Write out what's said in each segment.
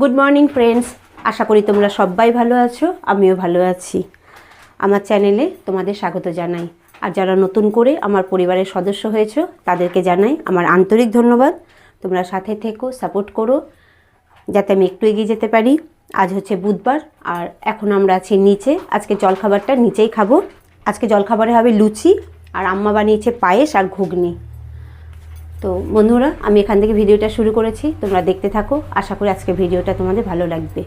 Good morning friends আশা করি তোমরা সবাই ভালো আছো, আমিও ভালো আছি। আমার চ্যানেলে তোমাদের স্বাগত জানাই। আর যারা নতুন করে আমার পরিবারের সদস্য হয়েছো, তাদেরকে জানাই আমার আন্তরিক ধন্যবাদ। তোমরা সাথে থেকো, সাপোর্ট করো, যাতে আমি একটু এগিয়ে যেতে পারি। আজ হচ্ছে বুধবার, আর এখন আমরা আছি নিচে। আজকে জলখাবারটা নিচেই খাব। আজকে জলখাবারে হবে লুচি, আর আম্মা বানিয়েছে পায়েস আর ঘুগনি। তো বন্ধুরা, আমি এখান থেকে ভিডিওটা শুরু করেছি। তোমরা দেখতে থাকো। আশা করি আজকে ভিডিওটা তোমাদের ভালো লাগবে।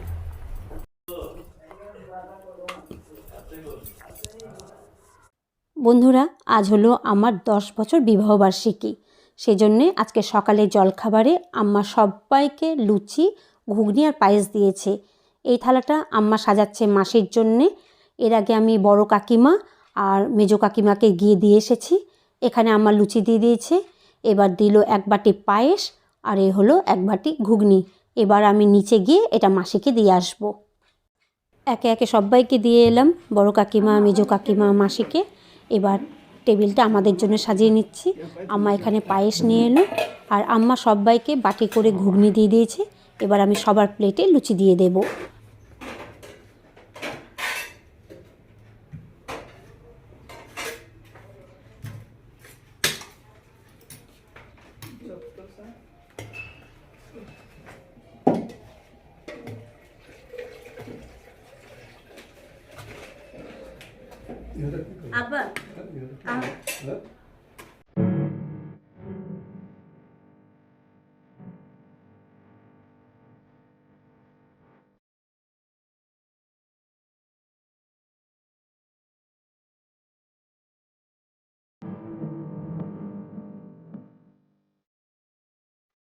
বন্ধুরা, আজ হলো আমার দশ বছর বিবাহবার্ষিকী সেই জন্যে আজকে সকালে জলখাবারে আম্মা সবাইকে লুচি, ঘুগনি আর পায়েস দিয়েছে। এই থালাটা আম্মা সাজাচ্ছে মাসির জন্যে। এর আগে আমি বড় কাকিমা আর মেজো কাকিমাকে গিয়ে দিয়ে এসেছি। এখানে আম্মা লুচি দিয়ে দিয়েছে। এবার দিল এক বাটি পায়েস আর এ হলো এক বাটি ঘুগনি। এবার আমি নিচে গিয়ে এটা মাসিকে দিয়ে আসব। একে একে সবাইকে দিয়ে এলাম। বড় কাকিমা, মেজো কাকিমা, মাসিকে। এবার টেবিলটা আমাদের জন্য সাজিয়ে নিচ্ছি। আম্মা এখানে পায়েস নিয়ে এলো আর আম্মা সবাইকে বাটি করে ঘুগনি দিয়ে দিয়েছে। এবার আমি সবার প্লেটে লুচি দিয়ে দেবো।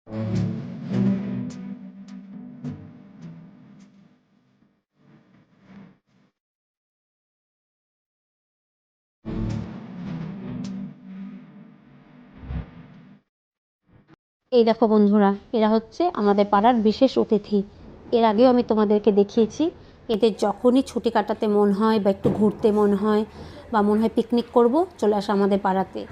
এই দেখো বন্ধুরা, এরা হচ্ছে আমাদের পাড়ার বিশেষ অতিথি। এর আগেও আমি তোমাদেরকে দেখিয়েছি, এদের যখনই ছুটি কাটাতে মন হয় বা একটু ঘুরতে মন হয় বা মনে হয় পিকনিক করব, চলে আসে আমাদের পাড়াতে।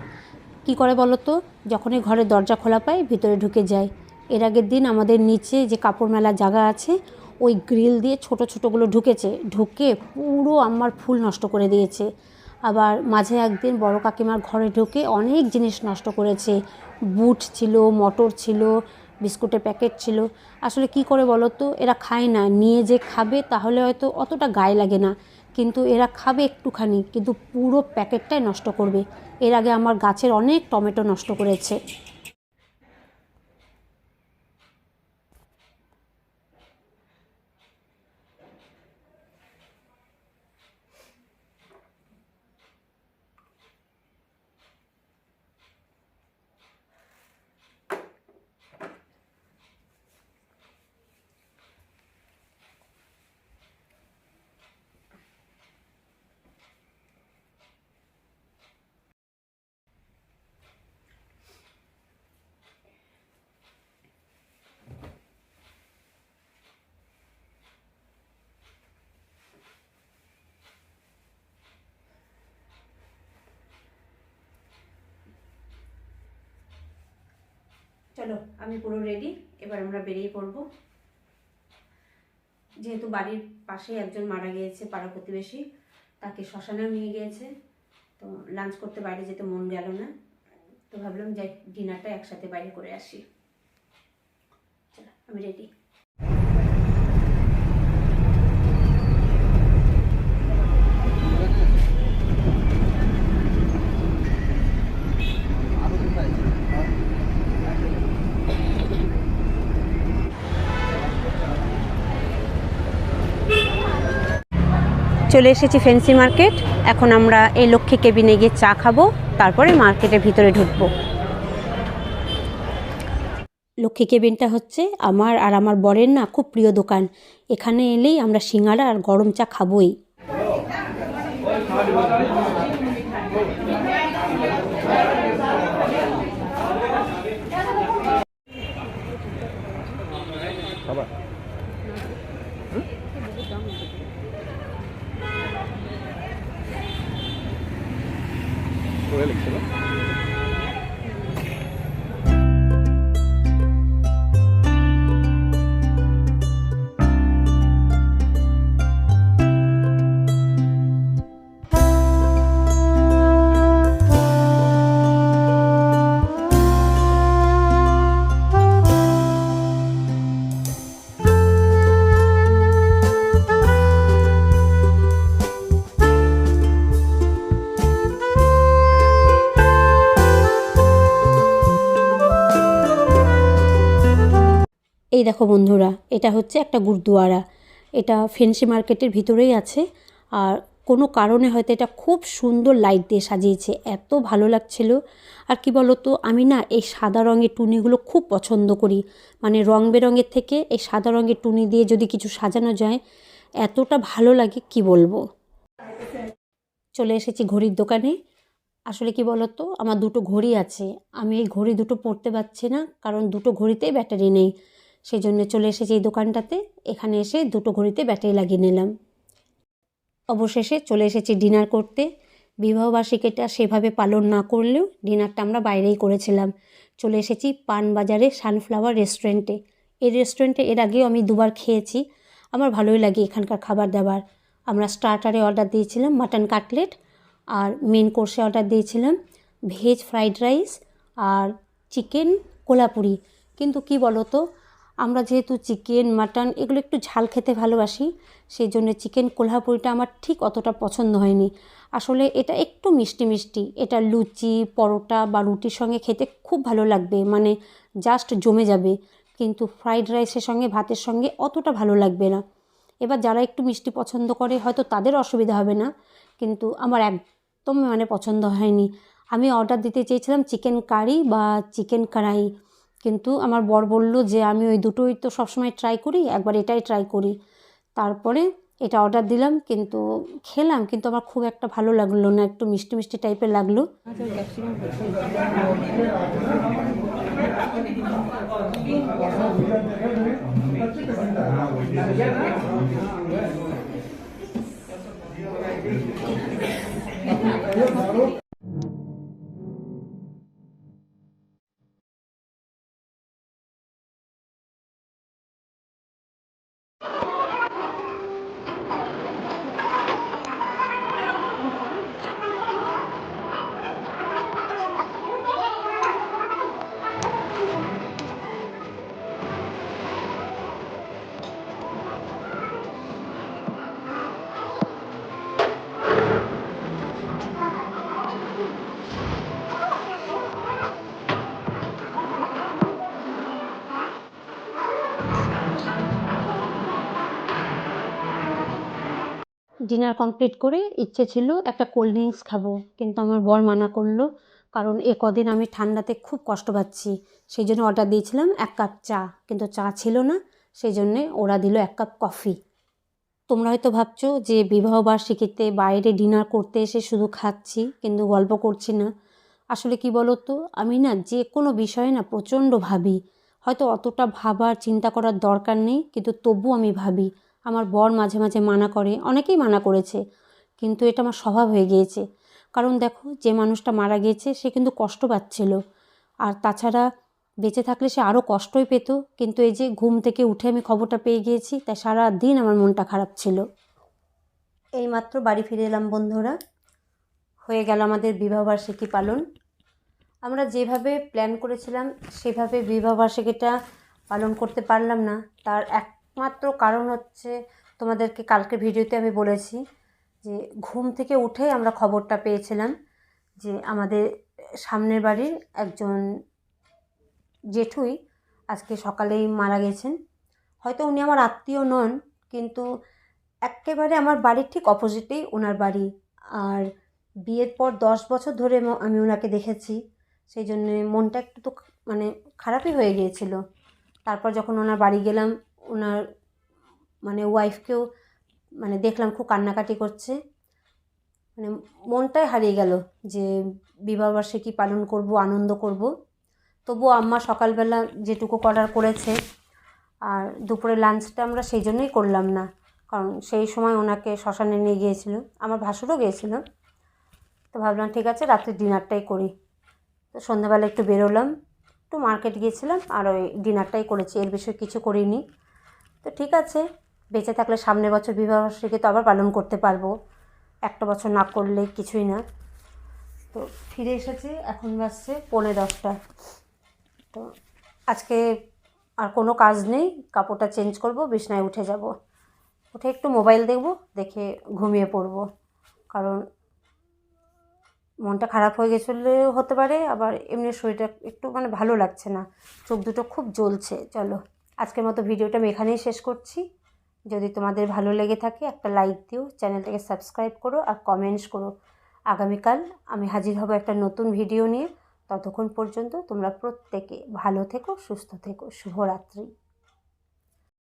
কি করে বলো তো? যখনই ঘরের দরজা খোলা পায়, ভিতরে ঢুকে যায়। এর আগের দিন আমাদের নিচে যে কাপড় মেলার জায়গা আছে, ওই গ্রিল দিয়ে ছোট ছোটোগুলো ঢুকেছে। ঢুকে পুরো আমার ফুল নষ্ট করে দিয়েছে। আবার মাঝে একদিন বড় কাকিমার ঘরে ঢুকে অনেক জিনিস নষ্ট করেছে। বুট ছিল, মটর ছিল, বিস্কুটের প্যাকেট ছিল। আসলে কি করে বলো তো? এরা খায় না। নিয়ে যে খাবে, তাহলে হয়তো অতটা গায়ে লাগে না। কিন্তু এরা খাবে একটুখানি, কিন্তু পুরো প্যাকেটটাই নষ্ট করবে। এর আগে আমার গাছের অনেক টমেটো নষ্ট করেছে। চলো, আমি পুরো রেডি এবার আমরা বেরিয়ে পড়ব। যেহেতু বাড়ির পাশে একজন মারা গিয়েছে, পাড়া প্রতিবেশী, তাকে শ্মশানেও নিয়ে গিয়েছে। তো লাঞ্চ করতে বাইরে যেতে মন গেল না। তো ভাবলাম যে ডিনারটা একসাথে বাইরে করে আসি। চলো, আমি রেডি চলে এসেছি ফেন্সি মার্কেট। এখন আমরা এই লক্ষ্মী কেবিনে গিয়ে চা খাব, তারপরে মার্কেটের ভিতরে ঢুকবো। লক্ষ্মী কেবিনটা হচ্ছে আমার আর আমার বরের না খুব প্রিয় দোকান। এখানে এলেই আমরা সিঙ্গারা আর গরম চা খাবোই। এই দেখো বন্ধুরা, এটা হচ্ছে একটা গুরুদুয়ারা। এটা ফেন্সি মার্কেটের ভিতরেই আছে। আর কোনো কারণে হয়তো এটা খুব সুন্দর লাইট দিয়ে সাজিয়েছে, এত ভালো লাগছিল। আর কি বলো তো আমি না এই সাদা রঙের টুনিগুলো খুব পছন্দ করি। মানে রং বেরঙের থেকে এই সাদা রঙের টুনি দিয়ে যদি কিছু সাজানো যায়, এতটা ভালো লাগে, কি বলব? চলে এসেছি ঘড়ির দোকানে। আসলে কি বলতো, আমার দুটো ঘড়ি আছে। আমি এই ঘড়ি দুটো পরতে পারছি না, কারণ দুটো ঘড়িতেই ব্যাটারি নেই। সেই জন্য চলে এসেছি এই দোকানটাতে। এখানে এসে দুটো ঘড়িতে ব্যাটারি লাগিয়ে নিলাম। অবশেষে চলে এসেছি ডিনার করতে। বিবাহবার্ষিকীটা সেভাবে পালন না করলেও ডিনারটা আমরা বাইরেই করেছিলাম। চলে এসেছি পানবাজারে সানফ্লাওয়ার রেস্টুরেন্টে। এই রেস্টুরেন্টে এর আগেও আমি দুবার খেয়েছি। আমার ভালোই লাগে এখানকার খাবার দাবার। আমরা স্টার্টারে অর্ডার দিয়েছিলাম মাটন কাটলেট আর মেন কোর্সে অর্ডার দিয়েছিলাম ভেজ ফ্রাইড রাইস আর চিকেন কোলাপুরি। কিন্তু কি বলো তো আমরা যেহেতু চিকেন, মাটন এগুলো একটু ঝাল খেতে ভালোবাসি, সেই জন্য চিকেন কোলহাপুরিটা আমার ঠিক অতটা পছন্দ হয়নি। আসলে এটা একটু মিষ্টি মিষ্টি, এটা লুচি, পরোটা বা রুটির সঙ্গে খেতে খুব ভালো লাগবে মানে জাস্ট জমে যাবে, কিন্তু ফ্রাইড রাইসের সঙ্গে, ভাতের সঙ্গে অতটা ভালো লাগবে না। এবার যারা একটু মিষ্টি পছন্দ করে, হয়তো তাদের অসুবিধা হবে না, কিন্তু আমার একদম মানে পছন্দ হয়নি। আমি অর্ডার দিতে চেয়েছিলাম চিকেন কারি বা চিকেন কড়াই। কিন্তু আমার বর বলল যে, আমি ওই দুটোই তো সবসময় ট্রাই করি, একবার এটাই ট্রাই করি। তারপরে এটা অর্ডার দিলাম, কিন্তু খেলাম, কিন্তু আমার খুব একটা ভালো লাগল না, একটু মিষ্টি মিষ্টি টাইপের লাগল। ডিনার কমপ্লিট করে ইচ্ছে ছিল একটা কোল্ড ড্রিঙ্কস খাব, কিন্তু আমার বর মানা করল, কারণ এ কদিন আমি ঠান্ডাতে খুব কষ্ট পাচ্ছি। সেই জন্য অর্ডার দিয়েছিলাম এক কাপ চা, কিন্তু চা ছিল না, সেই জন্যে ওরা দিল এক কাপ কফি তোমরা হয়তো ভাবছ যে বিবাহবার্ষিকীতে বাইরে ডিনার করতে এসে শুধু খাচ্ছি, কিন্তু গল্প করছি না। আসলে কি বলো তো আমি না যে কোনো বিষয়ে না প্রচণ্ড ভাবি। হয়তো অতটা ভাবার, চিন্তা করার দরকার নেই, কিন্তু তবু আমি ভাবি। আমার বর মাঝে মাঝে মানা করে, অনেকেই মানা করেছে, কিন্তু এটা আমার স্বভাব হয়ে গিয়েছে। কারণ দেখো, যে মানুষটা মারা গিয়েছে, সে কিন্তু কষ্ট পাচ্ছিল। আর তাছাড়া বেঁচে থাকলে সে আরও কষ্টই পেত, কিন্তু এই যে ঘুম থেকে উঠে আমি খবরটা পেয়ে গিয়েছি, তাই সারা দিন আমার মনটা খারাপ ছিল। এইমাত্র বাড়ি ফিরে এলাম বন্ধুরা। হয়ে গেল আমাদের বিবাহবার্ষিকী পালন। আমরা যেভাবে প্ল্যান করেছিলাম, সেভাবে বিবাহবার্ষিকীটা পালন করতে পারলাম না। তার একমাত্র কারণ হচ্ছে তোমাদেরকে কালকে ভিডিওতে আমি বলেছি যে ঘুম থেকে উঠেই আমরা খবরটা পেয়েছিলাম যে আমাদের সামনের বাড়ির একজন জেঠুই আজকে সকালেই মারা গেছেন। হয়তো উনি আমার আত্মীয় নন, কিন্তু একেবারে আমার বাড়ির ঠিক অপোজিটেই ওনার বাড়ি। আর বিয়ের পর দশ বছর ধরে আমি ওনাকে দেখেছি, সেই জন্যে মনটা একটু তো মানে খারাপই হয়ে গিয়েছিল। তারপর যখন ওনার বাড়ি গেলাম ওনার মানে ওয়াইফকেও মানে দেখলাম খুব কান্নাকাটি করছে। মানে মনটাই হারিয়ে গেল যে বিবাহবার্ষিকী পালন করব, আনন্দ করব। তবুও আম্মা সকালবেলা যেটুকু করার করেছে, আর দুপুরে লাঞ্চটা আমরা সেই জন্যই করলাম না, কারণ সেই সময় ওনাকে শ্মশানে নিয়ে গিয়েছিল, আমার ভাসুরও গিয়েছিল। তো ভাবলাম, ঠিক আছে, রাত্রে ডিনারটাই করি। তো সন্ধ্যাবেলা একটু বেরোলাম, একটু মার্কেট গিয়েছিলাম, আর ওই ডিনারটাই করেছি, এর বিষয়ে কিছু করিনি। ঠিক আছে, বেঁচে থাকলে সামনের বছর বিবাহবার্ষিকী তো আবার পালন করতে পারব। একটা বছর না করলে কিছুই না। তো ফিরে এসেছি, এখন বাজছে পৌনে দশটা। তো আজকে আর কোনো কাজ নেই, কাপড়টা চেঞ্জ করব, বিছনায় উঠে যাব। উঠে একটু মোবাইল দেখব, দেখে ঘুমিয়ে পড়ব। কারণ মনটা খারাপ হয়ে গেছিলেও হতে পারে, আবার এমনি শরীরটা একটু মানে ভালো লাগছে না। চোখ দুটো খুব জ্বলছে, চলো। আজকের মতো ভিডিওটা আমি এখানেই শেষ করছি। যদি তোমাদের ভালো লেগে থাকে, একটা লাইক দিও, চ্যানেলটাকে সাবস্ক্রাইব করো আর কমেন্টস করো। আগামীকাল আমি হাজির হব একটা নতুন ভিডিও নিয়ে। ততক্ষণ পর্যন্ত তোমরা প্রত্যেকে ভালো থেকো, সুস্থ থেকো। শুভরাত্রি।